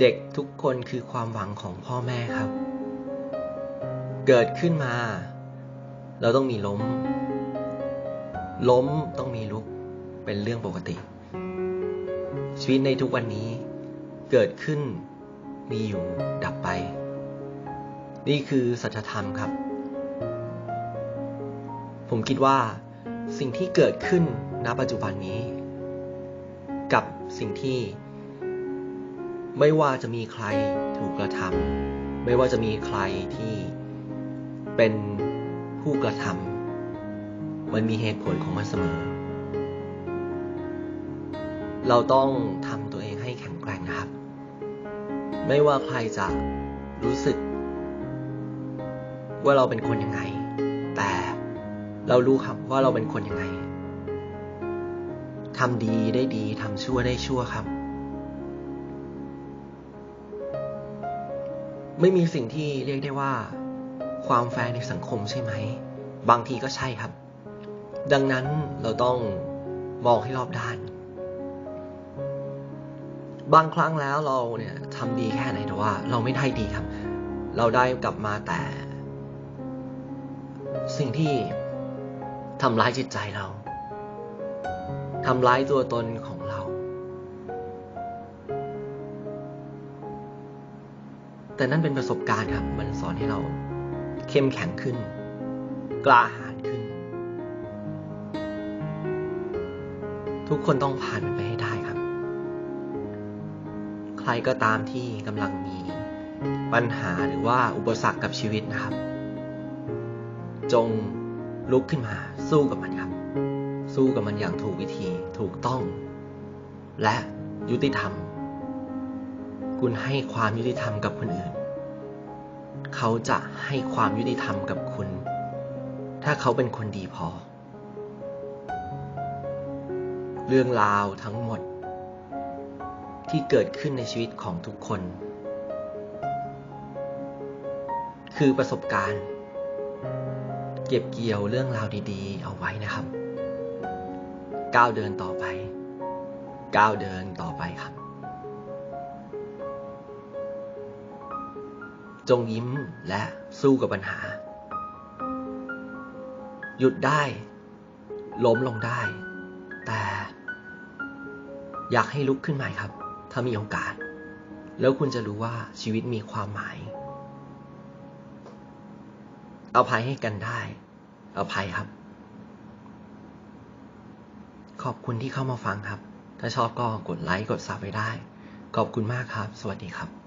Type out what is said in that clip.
เด็กทุกคนคือความหวังของพ่อแม่ครับ เกิดขึ้นมา เราต้องมีล้ม ล้มต้องมีลุก เป็นเรื่องปกติ ชีวิตในทุกวันนี้ เกิดขึ้น มีอยู่ดับไป นี่คือสัจธรรมครับ ผมคิดว่า สิ่งที่เกิดขึ้นณปัจจุบันนี้ กับสิ่งที่ ไม่ว่าจะมีใครถูกกระทำไม่ว่าจะมีใครที่เป็นผู้กระทำมันมีเหตุผลของมันเสมอ เราต้องทำตัวเองให้แข็งแกร่งนะครับ ไม่ว่าใครจะรู้สึก ว่าเราเป็นคนยังไง แต่เรารู้ครับว่าเราเป็นคนยังไงทำดีได้ดีทำชั่วได้ชั่วครับ ไม่มีสิ่งที่เรียกได้ว่า ความแฟร์ในสังคมใช่ไหม บางทีก็ใช่ครับ ดังนั้นเราต้องมองให้รอบด้าน บางครั้งแล้วเราเนี่ยทำดีแค่ไหนแต่ว่า เราไม่ได้ดีครับ เราได้กลับมาแต่ สิ่งที่ทำร้ายจิตใจเราทำร้ายตัวตนของ แต่นั่นเป็นประสบการณ์ครับ มันสอนให้เราเข้มแข็งขึ้น กล้าหาญขึ้น ทุกคนต้องผ่านมันไปให้ได้ครับ ใครก็ตามที่กำลังมีปัญหาหรือว่าอุปสรรคกับชีวิตนะครับ จงลุกขึ้นมา สู้กับมันครับ สู้กับมันอย่างถูกวิธี ถูกต้อง และยุติธรรม คุณให้ความยุติธรรมกับคนอื่น เขาจะให้ความยุติธรรมกับคุณ ถ้าเขาเป็นคนดีพอ เรื่องราวทั้งหมด ที่เกิดขึ้นในชีวิตของทุกคน คือประสบการณ์ เก็บเกี่ยวเรื่องราวดีๆ เอาไว้นะครับ ก้าวเดินต่อไป ก้าวเดินต่อไปครับ จงยิ้มและสู้กับปัญหา หยุดได้ ล้มลงได้ แต่ อยากให้ลุกขึ้นใหม่ครับ ถ้ามีโอกาส แล้วคุณจะรู้ว่าชีวิตมีความหมายเอาภัยให้กันได้เอาภัยครับ ขอบคุณที่เข้ามาฟังครับ ถ้าชอบก็กดไลค์กดซับไปได้ ขอบคุณมากครับ สวัสดีครับ